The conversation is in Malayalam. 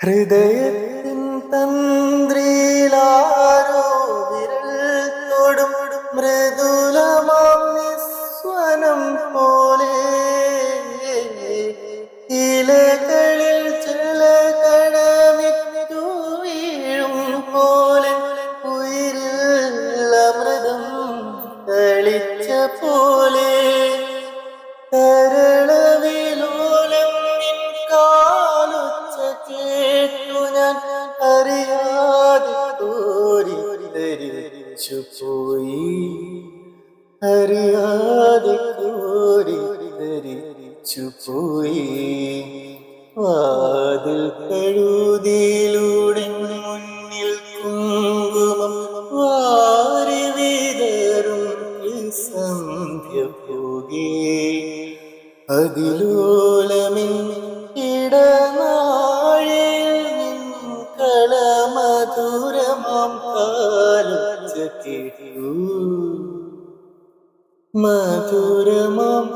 ഹൃദയത്തിൻ തന്ത്രിയിലാരോ വിരൽ തൊടും. മൃദുലമാം നിസ്വനം പോലെ ഇലകളിൽ ചില കടമിറ്റു വീഴും പോലെ. ഉയരുള്ള അമൃതം കളിച്ച പോലെ അറിയാതെ കോരി ധരിച്ചു പോയി. അറിയാതെ കോരി ധരിച്ചു പോയി. വാതിൽ കഴുതിയിലൂടെ മുന്നിൽ കുങ്കുമം വാരി വിതറും സന്ധ്യ പോകേ. അതിലോലമിൻ കളമധുരമാം കാലൊച്ച കേട്ടു. മധുരമാം